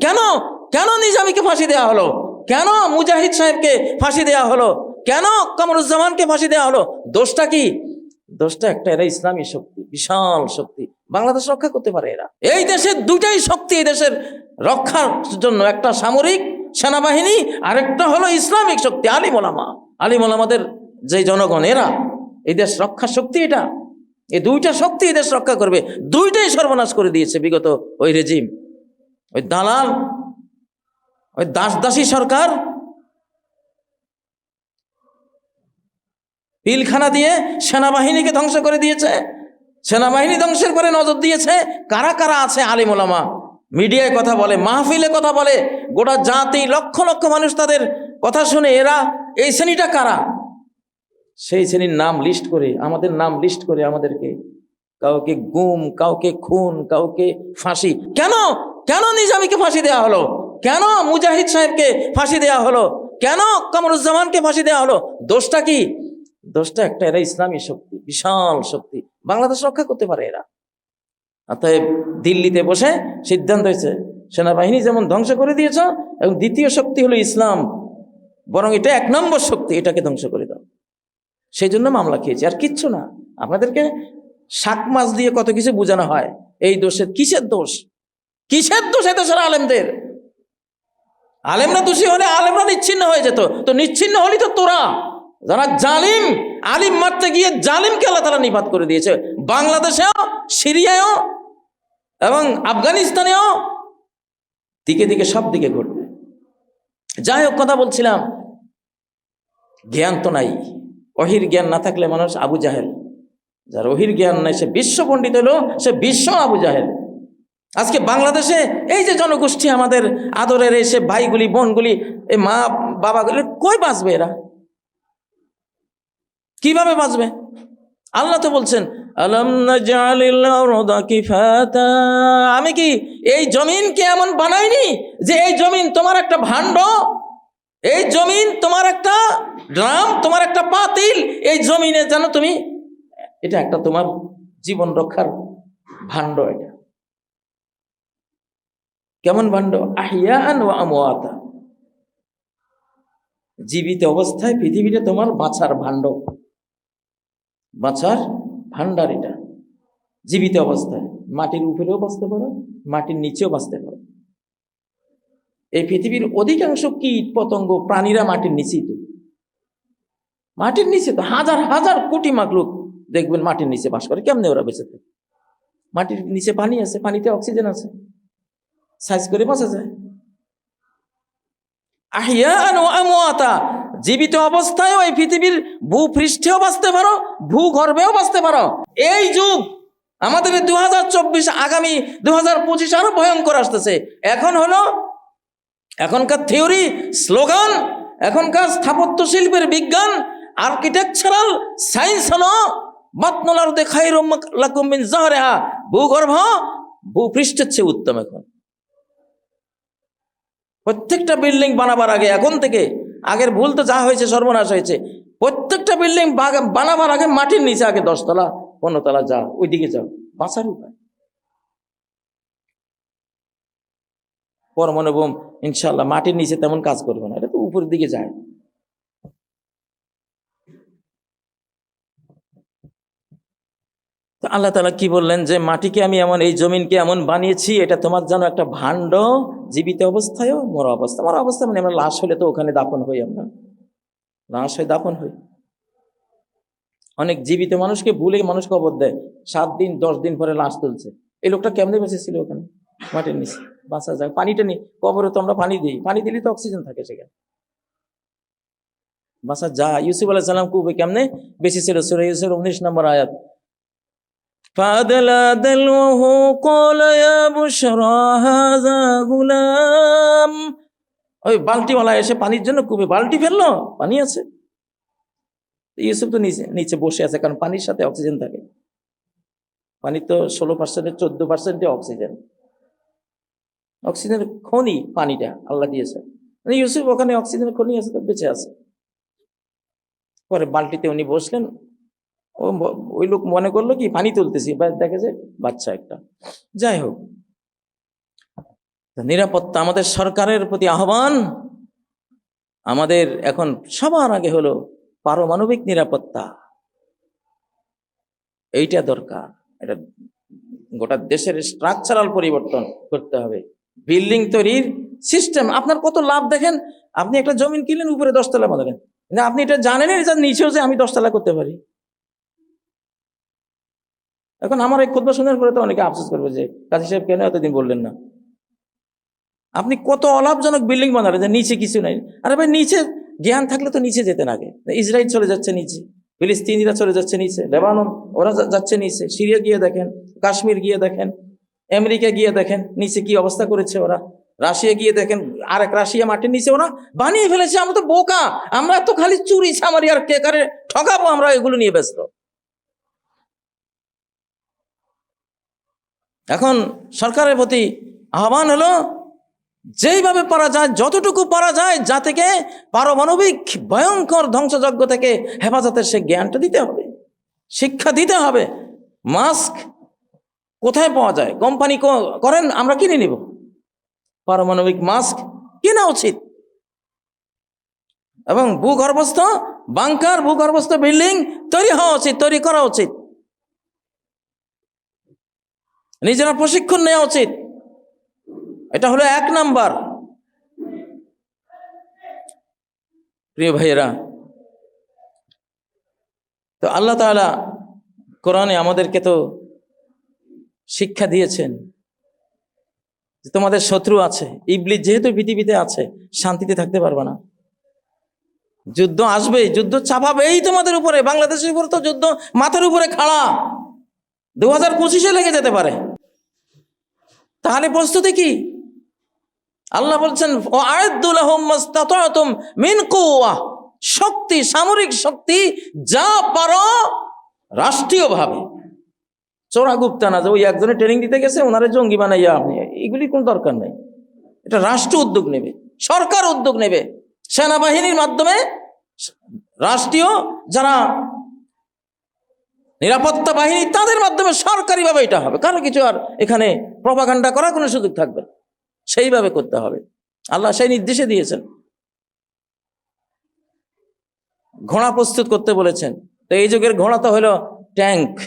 কেন? কেন নিজামীকে ফাঁসি দেওয়া হলো? কেন মুজাহিদ সাহেবকে ফাঁসি দেওয়া হলো? কেন কামরুজ্জামানকে ফাঁসি দেওয়া হলো? দোষটা কি? দোষটা একটা, এরা ইসলামী শক্তি, বিশাল শক্তি। বাংলাদেশ রক্ষা করতে পারে এরা। এই দেশের দুটাই শক্তি এই দেশের রক্ষার জন্য, একটা সামরিক সেনাবাহিনী, আরেকটা হলো ইসলামিক শক্তি, আলিম ওলামা। আলিম ওলামাদের যে জনগণ, এরা এই দেশ রক্ষার শক্তি এটা। এই দুইটা শক্তি এই দেশ রক্ষা করবে। দুইটাই সর্বনাশ করে দিয়েছে বিগত ওই রেজিম ওই দালাল, ওই দাস দাসী সরকার পিলখানা দিয়ে সেনাবাহিনীকে ধ্বংস করে দিয়েছে। সেনাবাহিনী ধ্বংসের পরে নজর দিয়েছে কারা কারা আছে আলিমোলামা মিডিয়ায় কথা বলে, মাহফিলে কথা বলে, গোটা জাতি, লক্ষ লক্ষ মানুষ তাদের কথা শুনে, এরা এই শ্রেণীটা কারা? সেই শ্রেণির নাম লিস্ট করে, আমাদের নাম লিস্ট করে আমাদেরকে কাউকে গুম, কাউকে খুন, কাউকে ফাঁসি। কেন? কেন নিজামীকে ফাঁসি দেওয়া হলো? কেন মুজাহিদ সাহেবকে ফাঁসি দেওয়া হলো? কেন কামরুজ্জামানকে ফাঁসি দেওয়া হলো? দোষটা কি? দোষটা একটা এরা ইসলামী শক্তি, বিশাল শক্তি। বাংলাদেশ রক্ষা করতে পারে এরা। অতএব দিল্লিতে বসে সিদ্ধান্ত হয়েছে, সেনাবাহিনী যেমন ধ্বংস করে দিয়েছ, এবং দ্বিতীয় শক্তি হলো ইসলাম। বরং এটা এক নম্বর শক্তি, এটাকে ধ্বংস করে দাও। সেই জন্য মামলা খেয়েছি। আর কিচ্ছু না। আপনাদেরকে শাক মাছ দিয়ে কত কিছু বোঝানো হয়। এই দোষের কিসের দোষ? কিসের দোষ দেশের আলেমদের? আলেমরা দোষী হলে আলেমরা নিচ্ছিন্ন হয়ে যেত। তো নিচ্ছিন্ন হলি তো তোরা। যারা জালিম, আলিম মারতে গিয়ে জালিমকে আল্লাহ তারা নিপাত করে দিয়েছে। বাংলাদেশেও, সিরিয়ায়ও এবং আফগানিস্তানেও দিকে দিকে সব দিকে ঘটবে। যাই হোক, কথা বলছিলাম। জ্ঞান তো নাই। অহির জ্ঞান না থাকলে মানুষ আবু জাহেল। যার অহির জ্ঞান নাই, সে বিশ্ব পণ্ডিত হলো, সে বিশ্ব আবু জাহেল। আজকে বাংলাদেশে এই যে জনগোষ্ঠী আমাদের আদরের এসে ভাইগুলি, বোনগুলি এই মা, বাবাগুলি কই বাঁচবে এরা? কীভাবে বাঁচবে? আল্লাহ তো বলছেন আমি কি এই জমিনকে এমন বানাইনি যে এই জমিন তোমার একটা ভাণ্ড? এই জমিন তোমার একটা ড্রাম, তোমার একটা পাতিল, এই জমিনে জানো তুমি, এটা একটা তোমার জীবন রক্ষার ভাণ্ড এটা। কেমন ভাণ্ড? আহিয়ান ও আমওয়াতা। জীবিত অবস্থায় পৃথিবীটা তোমার বাঁচার ভাণ্ড। বাঁচার ভাণ্ডার এটা। জীবিত অবস্থায়। মাটির উপরেও বাঁচতে পারো, মাটির নিচেও বাঁচতে পারো। এই পৃথিবীর অধিকাংশ কীট পতঙ্গ প্রাণীরা মাটির নিচেই তো। মাটির নিচে তো হাজার হাজার কোটি মাকলুক দেখবেন মাটির নিচে বাস করে। কেমনে ওরা বেঁচে থাকে? মাটির নিচে পানি আছে, পানিতে অক্সিজেন আছে। সাইজ করে বাঁচা যায়। জীবিত অবস্থায় ওই পৃথিবীর ভূপৃষ্ঠেও বাঁচতে পারো, ভূগর্ভেও বাঁচতে পারো। এই যুগ আমাদের দু হাজার চব্বিশ আগামী দু হাজার পঁচিশ আরও ভয়ঙ্কর আসতেছে। এখন হলো এখনকার থিওরি, স্লোগান, এখনকার স্থাপত্য শিল্পের বিজ্ঞান, আর্কিটেকচারাল সায়েন্স হলো বাতনলার দেখাই রমিন জাহরেহা, ভূগর্ভ ভূপৃষ্ঠের চেয়ে উত্তম এখন। প্রত্যেকটা বিল্ডিং বানাবার আগে, এখন থেকে, আগের ভুল তো যা হয়েছে, সর্বনাশ হয়েছে। প্রত্যেকটা বিল্ডিং বানাবার আগে মাটির নিচে, আগে দশতলা, পনেরোতলা যা ওইদিকে যাও, বাঁচার উপায়। পরমাণু বোম ইনশাল্লাহ মাটির নিচে তেমন কাজ করবে না, এটা তো উপরের দিকে যায়। তো আল্লাহ তালা কি বললেন যে, মাটিকে আমি এমন, এই জমিনকে এমন বানিয়েছি, এটা তোমার যেন একটা ভাণ্ড জীবিত অবস্থায়ও মরা অবস্থা। মরা অবস্থা মানে আমরা লাশ হলে তো ওখানে দাপন হই আমরা। লাশ হয়ে দাপন হই। অনেক জীবিত মানুষকে ভুলে মানুষ কবর দেয়। সাত দিন, দশ দিন পরে লাশ তুলছে। এই লোকটা কেমনে বেঁচেছিল ওখানে? মাটির নিচে। বাঁচা যায় পানিটা নি কবরে তো আমরা পানি দিই। পানি দিলে তো অক্সিজেন থাকে সেখানে। বাসা যা ইউসুফ আলাহ সাল্লাম কুবে কেমনে বেশি ছিল সুরে ইউসুফ উনিশ নম্বর আয়াত। فأدلى دلوه قال يا بشرى هذا غلام ওই বালতিওয়ালা এসে পানির জন্য কুবে বালতি ফেললো পানি আছে ইউসুফ তো নিচে নিচে বসে আছে কারণ পানির সাথে অক্সিজেন থাকে পানি তো ষোলো পার্সেন্টের চোদ্দ পার্সেন্টে অক্সিজেন অক্সিজেনের খনি পানিটা আল্লাহ দিয়েছে মানে ইউসুফ ওখানে অক্সিজেনের খনি আছে তো বেঁচে আছে পরে বালতিতে উনি বসলেন ও ওই লোক মনে করল কি, পানি তুলতেছি, বা দেখে যে বাচ্চা একটা। যাই হোক নিরাপত্তা আমাদের সরকারের প্রতি আহ্বান। আমাদের এখন সবার আগে হলো পারমাণবিক নিরাপত্তা। এইটা দরকার। এটা গোটা দেশের স্ট্রাকচারাল পরিবর্তন করতে হবে। বিল্ডিং তৈরির সিস্টেম আপনার কত লাভ দেখেন? আপনি একটা জমিন কিনলেন, উপরে দশতলা বানালেন। কিন্তু আপনি এটা জানেনই যে নিচেও যে আমি দশতলা করতে পারি। এখন আমার এই খুদ্ শোনার পরে তো অনেকে আফসোস করবে যে, কাজী সাহেব, কেন এতদিন বললেন না? আপনি কত অলাভজনক বিল্ডিং বানালেন যে নিচে কিছু নাই। আরে ভাই, নিচে জ্ঞান থাকলে তো নিচে যেতেন আগে। ইসরায়েল চলে যাচ্ছে নিচে, ফিলিস্তিনিরা চলে যাচ্ছে নিচে, লেবানন, ওরা যাচ্ছে নিচে, সিরিয়া গিয়ে দেখেন, কাশ্মীর গিয়ে দেখেন, আমেরিকা গিয়ে দেখেন, নিচে কি অবস্থা করেছে ওরা। রাশিয়া গিয়ে দেখেন আর এক রাশিয়া মাটির নিচে ওরা বানিয়ে ফেলেছে, আমরা তো বোকা, আমরা তো খালি চুরি ছামারি আর কে কারে ঠকাবো আমরা এগুলো নিয়ে ব্যস্ত। এখন সরকারের প্রতি আহ্বান হলো, যেইভাবে পারা যায়, যতটুকু পারা যায়, যা থেকে পারমাণবিক ভয়ঙ্কর ধ্বংসযজ্ঞ থেকে হেফাজতের সে জ্ঞানটা দিতে হবে, শিক্ষা দিতে হবে। মাস্ক কোথায় পাওয়া যায়? কোম্পানি করেন, আমরা কিনে নিব। পারমাণবিক মাস্ক কেনা উচিত। এবং ভূগর্ভস্থ, বাংকার ভূগর্ভস্থ বিল্ডিং তৈরি হওয়া উচিত, তৈরি করা উচিত। নিজেরা প্রশিক্ষণ নেওয়া উচিত। এটা হলো এক নাম্বার। প্রিয় ভাইয়েরা, তো আল্লাহ তাআলা কোরআনে আমাদেরকে তো শিক্ষা দিয়েছেন যে তোমাদের শত্রু আছে, ইবলিস যেহেতু পৃথিবীতে আছে, শান্তিতে থাকতে পারবে না। যুদ্ধ আসবেই, যুদ্ধ চাপাবেই তোমাদের উপরে, বাংলাদেশের উপরে তো যুদ্ধ মাথার উপরে খাড়া। দু হাজার পঁচিশে লেগে যেতে পারে। তাহলে প্রস্তুতি কি? আল্লাহ বলছেন ও আয়দুল্লাহম মিন কুয়া শক্তি, সামরিক শক্তি, যা পারো রাষ্ট্রীয়ভাবে। চোরা গুপ্তা না যে ওই একজনে ট্রেনিং দিতে গেছে, ওনারে জঙ্গি বানাইয়া আপনি, এগুলি কোনো দরকার নেই। এটা রাষ্ট্র উদ্যোগ নেবে, সরকার উদ্যোগ নেবে। সেনাবাহিনীর মাধ্যমে রাষ্ট্রীয় যারা নিরাপত্তা বাহিনী তাদের মাধ্যমে সরকারিভাবে এটা হবে। কারও কিছু আর এখানে প্রপাগান্ডা করার কোনো সুযোগ থাকবে। সেইভাবে করতে হবে। আল্লাহ সেই নির্দেশে দিয়েছেন। ঘোড়া প্রস্তুত করতে বলেছেন। তো এই যুগের ঘোড়া তো হলো ট্যাঙ্ক,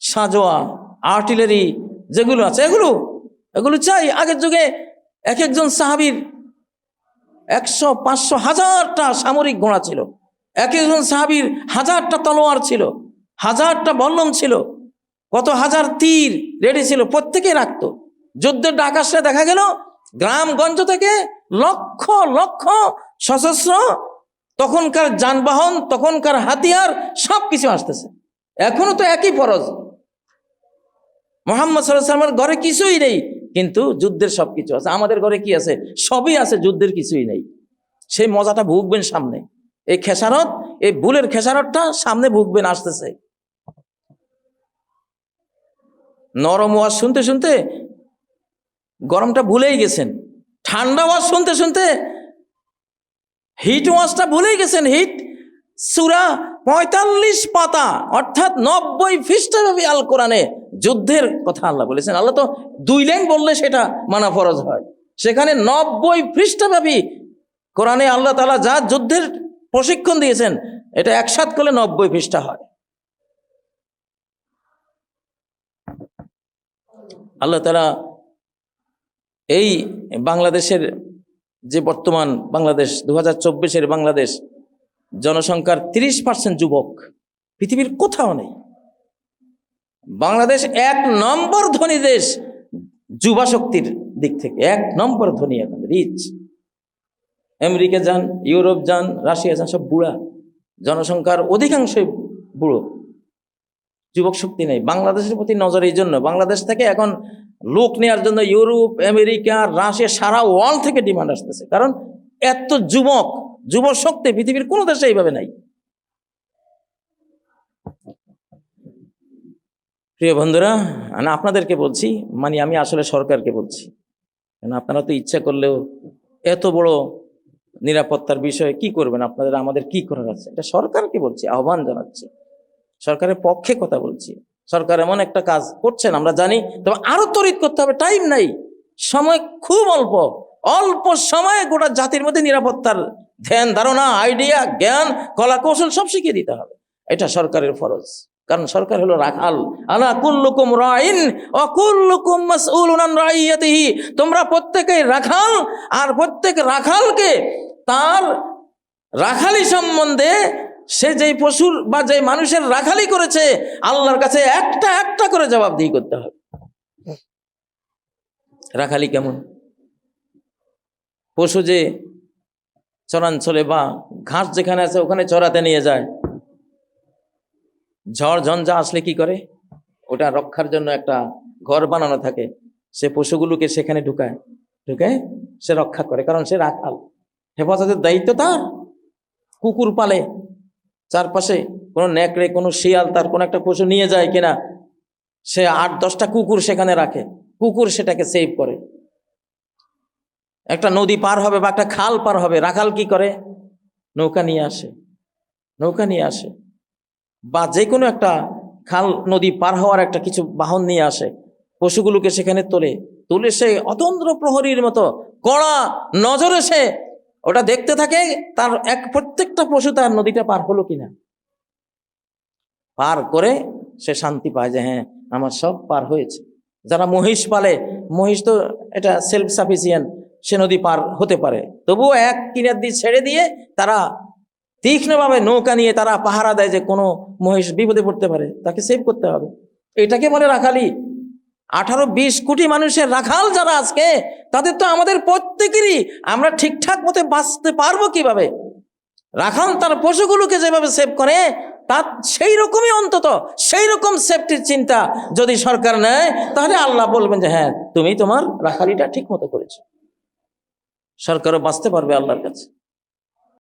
সাজোয়া, আর্টিলারি যেগুলো আছে, এগুলো এগুলো চাই। আগের যুগে এক একজন সাহাবির একশো, পাঁচশো, হাজারটা সামরিক ঘোড়া ছিল। এক একজন সাহাবির হাজারটা তলোয়ার ছিল। হাজারটা বল্লম ছিল, কত হাজার তীর রেডি ছিল প্রত্যেকে রাখতো। যুদ্ধের ডাক আসলে দেখা গেল, গ্রামগঞ্জ থেকে লক্ষ লক্ষ সশস্ত্র, তখনকার যানবাহন, তখনকার হাতিয়ার সব কিছু আসতেছে। এখনও তো একই ফরজ। মোহাম্মদ সাল্লামের ঘরে কিছুই নেই, কিন্তু যুদ্ধের সব কিছু আছে। আমাদের ঘরে কি আছে? সবই আছে, যুদ্ধের কিছুই নেই। সেই মজাটা ভুগবেন সামনে। এই খেসারত, এই বুলের খেসারতটা সামনে ভুগবেন, আসতেছে। নরম ওয়াজ শুনতে শুনতে গরমটা ভুলেই গেছেন। ঠান্ডা ওয়াজ শুনতে শুনতে হিট ওয়াজটা ভুলেই গেছেন। হিট সুরা পঁয়তাল্লিশ পাতা, অর্থাৎ নব্বই খ্রিস্টাব্যাপী আল কোরআনে যুদ্ধের কথা আল্লাহ বলেছেন। আল্লাহ তো দুই লাইন বললে সেটা মানা ফরজ হয়। সেখানে নব্বই খ্রিস্টাব্যাপী কোরআনে আল্লাহ তালা যা যুদ্ধের প্রশিক্ষণ দিয়েছেন, এটা একসাথ করলে নব্বই পৃষ্ঠা হয়। আল্লাহ তালা এই বাংলাদেশের যে বর্তমান বাংলাদেশ দু হাজার বাংলাদেশ, জনসংখ্যার তিরিশ পার্সেন্ট যুবক, পৃথিবীর কোথাও নেই। বাংলাদেশ এক নম্বর ধনী দেশ যুবা শক্তির দিক থেকে, এক নম্বর ধনী এখন রিচ আমেরিকা যান, ইউরোপ যান, রাশিয়া যান, সব বুড়া। জনসংখ্যার অধিকাংশই বুড়ো। যুবক শক্তি নেই। বাংলাদেশের প্রতি নজর এই জন্য। বাংলাদেশ থেকে এখন লোক নেওয়ার জন্য ইউরোপ, আমেরিকা, রাশিয়া সারা ওয়ার্ল্ড থেকে ডিমান্ড আসতেছে। কারণ এত যুবক, যুব শক্তি পৃথিবীর কোনো দেশে এইভাবে নাই। প্রিয় বন্ধুরা আমি আপনাদেরকে বলছি মানে আমি আসলে সরকারকে বলছি। কেন আপনারা তো ইচ্ছা করলেও এত বড় নিরাপত্তার বিষয়ে কি করবেন? আপনাদের, আমাদের কি করার আছে? এটা সরকারকে বলছি, আহ্বান জানাচ্ছি। সরকারের পক্ষে কথা বলছি। সরকার এমন একটা কাজ করছেন, আমরা জানি, তবে আরও তড়িৎ করতে হবে, টাইম নাই। সময় খুব অল্প। অল্প সময়ে গোটা জাতির মধ্যে নিরাপত্তার ধ্যান, ধারণা, আইডিয়া, জ্ঞান, কলা কৌশল সব শিখিয়ে দিতে হবে। এটা সরকারের ফরজ। কারণ সরকার হলো রাখাল। আলা কুল্লুকুম রাইন অকুল্লুকুম মাসউলুন আন রাইয়াতিহি। তোমরা প্রত্যেকেই রাখাল, আর প্রত্যেক রাখালকে তার রাখালি সম্বন্ধে সে যেই পশুর বা যে মানুষের রাখালি করেছে, আল্লাহর কাছে একটা একটা করে জবাব জবাবদিহি করতে হবে। রাখালি কেমন? পশু যে চরাঞ্চলে বা ঘাস যেখানে আছে, ওখানে চড়াতে নিয়ে যায়। ঝড়, ঝঞ্ঝা আসলে কি করে? ওটা রক্ষার জন্য একটা ঘর বানানো থাকে। সে পশুগুলোকে সেখানে ঢুকায়। ঢুকায় সে রক্ষা করে, কারণ সে রাখাল। হেফাজতের দায়িত্ব তার। কুকুর পালে চারপাশে কোনো নেকড়ে, কোনো শিয়াল তার কোনো একটা পশু নিয়ে যায় কিনা, সে আট, দশটা কুকুর সেখানে রাখে। কুকুর সেটাকে সেভ করে। একটা নদী পার হবে বা একটা খাল পার হবে, রাখাল কি করে? নৌকা নিয়ে আসে। নৌকা নিয়ে আসে। বা যে কোনো একটা খাল নদী পার হওয়ার একটা কিছু বাহন নিয়ে আসে। পশুগুলোকে সেখানে তোলে। তুলে সে অতন্ত্র প্রহরীর মতো কড়া নজরে সে ওটা দেখতে থাকে, তার এক প্রত্যেকটা পশু তার নদীটা পার হলো কিনা। পার করে সে শান্তি পায় যে হ্যাঁ আমার সব পার হয়েছে। যারা মহিষ পালে, মহিষ তো এটা সেলফ সাফিসিয়েন্ট সে নদী পার হতে পারে। তবুও এক কিনার দিয়ে ছেড়ে দিয়ে তারা তীক্ষ্ণভাবে নৌকা নিয়ে তারা পাহারা দেয় যে কোনো মহিষ বিপদে পড়তে পারে, তাকে সেভ করতে হবে। এটাকে বলে রাখালি। আঠারো বিশ কোটি মানুষের রাখাল যারা আজকে তাদের তো আমাদের প্রত্যেকেরই আমরা ঠিকঠাক মতে বাঁচতে পারব কীভাবে? রাখাল তার পশুগুলোকে যেভাবে সেভ করে তা সেই রকমই অন্তত, সেই রকম সেফটির চিন্তা যদি সরকার নেয়, তাহলে আল্লাহ বলবেন যে হ্যাঁ তুমি তোমার রাখালিটা ঠিক মতো করেছ। সরকারও বাঁচতে পারবে আল্লাহর কাছে।